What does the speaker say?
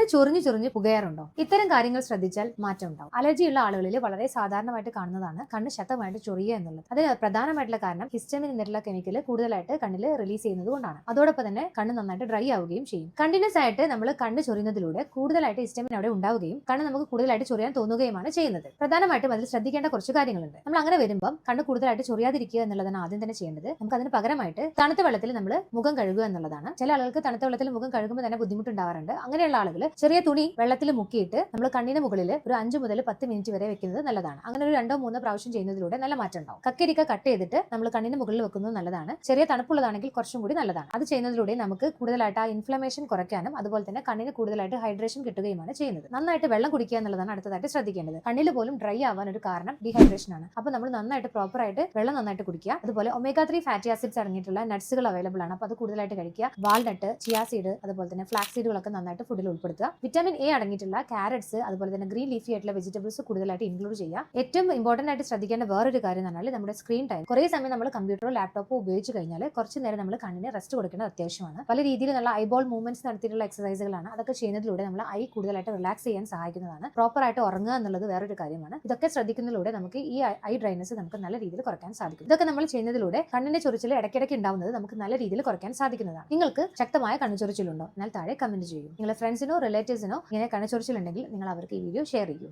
കണ്ണ് ചൊറിഞ്ഞു ചൊറിഞ്ഞ് പുകയാറുണ്ടോ? ഇത്തരം കാര്യങ്ങൾ ശ്രദ്ധിച്ചാൽ മാറ്റം ഉണ്ടാവും. അലർജിയുള്ള ആളുകളിൽ വളരെ സാധാരണമായിട്ട് കാണുന്നതാണ് കണ്ണ് ശക്തമായിട്ട് ചൊറിയുക എന്നുള്ളത്. അതിന് പ്രധാനമായിട്ടുള്ള കാരണം ഹിസ്റ്റമിൻ എന്നിട്ടുള്ള കെമിക്കൽ കൂടുതലായിട്ട് കണ്ണിൽ റിലീസ് ചെയ്യുന്നത് കൊണ്ടാണ്. അതോടൊപ്പം തന്നെ കണ്ണ് നന്നായിട്ട് ഡ്രൈ ആവുകയും ചെയ്യും. കണ്ടിന്യൂസ് ആയിട്ട് നമ്മൾ കണ്ണ് ചൊറിയുന്നതിലൂടെ കൂടുതലായിട്ട് ഹിസ്റ്റമിൻ അവിടെ ഉണ്ടാവുകയും കണ്ണ് നമുക്ക് കൂടുതലായിട്ട് ചൊറിയാൻ തോന്നുകയുമാണ് ചെയ്യുന്നത്. പ്രധാനമായിട്ടും അതിൽ ശ്രദ്ധിക്കേണ്ട കുറച്ച് കാര്യങ്ങളുണ്ട്. നമ്മൾ അങ്ങനെ വരുമ്പോൾ കണ്ണ് കൂടുതലായിട്ട് ചൊറിയാതിരിക്കുക എന്നുള്ളതാണ് ആദ്യം തന്നെ ചെയ്യേണ്ടത്. നമുക്ക് അതിന് പകരമായിട്ട് തണുത്ത വെള്ളത്തിൽ നമ്മൾ മുഖം കഴുകുക എന്നുള്ളതാണ്. ചില ആളുകൾക്ക് തണുത്ത വെള്ളത്തിൽ മുഖം കഴുകുമ്പോൾ തന്നെ ബുദ്ധിമുട്ടുണ്ടാവാറുണ്ട്. അങ്ങനെയുള്ള ആളുകൾ ചെറിയ തുണി വെള്ളത്തിൽ മുക്കിയിട്ട് നമ്മൾ കണ്ണിന് മുകളിൽ ഒരു അഞ്ച് മുതൽ പത്ത് മിനിറ്റ് വരെ വെക്കുന്നത് നല്ലതാണ്. അങ്ങനെ ഒരു രണ്ടോ മൂന്നോ പ്രാവശ്യം ചെയ്യുന്നതിലൂടെ നല്ല മാറ്റം ഉണ്ടാവും. കക്കരിക്ക കട്ട് ചെയ്തിട്ട് നമ്മൾ കണ്ണിന് മുകളിൽ വെക്കുന്നത് നല്ലതാണ്. ചെറിയ തണുപ്പുള്ളതാണെങ്കിൽ കുറച്ചും കൂടി നല്ലതാണ്. അത് ചെയ്യുന്നതിലൂടെ നമുക്ക് കൂടുതലായിട്ട് ആ ഇൻഫ്ലമേഷൻ കുറയ്ക്കാനും അതുപോലെ തന്നെ കണ്ണിന് കൂടുതലായിട്ട് ഹൈഡ്രേഷൻ കിട്ടുകയുമാണ് ചെയ്യുന്നത്. നന്നായിട്ട് വെള്ളം കുടിക്കുക എന്നുള്ളതാണ് അടുത്തതായിട്ട് ശ്രദ്ധിക്കേണ്ടത്. കണ്ണിൽ പോലും ഡ്രൈ ആവാൻ ഒരു കാരണം ഡീഹൈഡ്രേഷൻ ആണ്. അപ്പോൾ നമ്മൾ നന്നായിട്ട് പ്രോപ്പർ ആയിട്ട് വെള്ളം നന്നായിട്ട് കുടിക്കുക. അതുപോലെ ഒമേഗ ത്രീ ഫാറ്റി ആസിഡ്സ് അടങ്ങിയിട്ടുള്ള നട്സുകൾ അവൈലബിൾ ആണ്. അപ്പോൾ അത് കൂടുതലായിട്ട് കഴിക്കുക. വാൾനട്ട് ചിയാ സീഡ് അതുപോലെ തന്നെ ഫ്ലാക്സ് സീഡുകളൊക്കെ നന്നായിട്ട് ഫുഡിൽ ഉൾപ്പെടുത്തുക. വിറ്റാമിൻ എ അടങ്ങിയിട്ടുള്ള കാരറ്റ്സ് അതുപോലെ തന്നെ ഗ്രീൻ ലീഫി ആയിട്ടുള്ള വെജിറ്റബിൾസ് കൂടുതലായിട്ട് ഇൻക്ലൂഡ് ചെയ്യുക. ഏറ്റവും ഇമ്പോർട്ടന്റ് ആയിട്ട് ശ്രദ്ധിക്കേണ്ട വേറൊരു കാര്യം എന്ന് പറഞ്ഞാൽ നമ്മുടെ സ്ക്രീൻ ടൈം കുറേ സമയം നമ്മൾ കമ്പ്യൂട്ടറോ ലാപ്ടോപ്പോ ഉപയോഗിച്ച് കഴിഞ്ഞാൽ കുറച്ച് നേരം നമ്മൾ കണ്ണിന് റെസ്റ്റ് കൊടുക്കേണ്ടത് അത്യാവശ്യമാണ്. പല രീതിയിലുള്ള ഐബോൾ മൂവ്മെന്റ്സ് നടത്തിയിട്ടുള്ള എക്സസൈസുകളാണ് അതൊക്കെ ചെയ്യുന്നതിലൂടെ നമ്മൾ ഐ കൂടുതലായിട്ട് റിലാക്സ് ചെയ്യാൻ സഹായിക്കുന്നതാണ്. പ്രോപ്പർ ആയിട്ട് ഉറങ്ങുക എന്നുള്ളത് വേറൊരു കാര്യമാണ്. ഇതൊക്കെ ശ്രദ്ധിക്കുന്നതിലൂടെ നമുക്ക് ഈ ഐ ഡ്രൈനസ് നമുക്ക് നല്ല രീതിയിൽ കുറയ്ക്കാൻ സാധിക്കും. ഇതൊക്കെ നമ്മൾ ചെയ്യുന്നതിലൂടെ കണ്ണിന്റെ ചൊറിച്ചിൽ ഇടയ്ക്കിടയ്ക്ക് ഉണ്ടാവുന്നത് നമുക്ക് നല്ല രീതിയിൽ കുറയ്ക്കാൻ സാധിക്കുന്നതാണ്. നിങ്ങൾക്ക് ശക്തമായ കണ്ണുചൊറിച്ചിലുണ്ടോ? എന്നാൽ താഴെ കമന്റ് ചെയ്യൂ. നിങ്ങളുടെ ഫ്രണ്ട്സിനോ റിലേറ്റീവ്സിനോ ഇങ്ങനെ കണ്ണുചൊറിച്ചിലുണ്ടെങ്കിൽ നിങ്ങൾ അവർക്ക് ഈ വീഡിയോ ഷെയർ ചെയ്യൂ.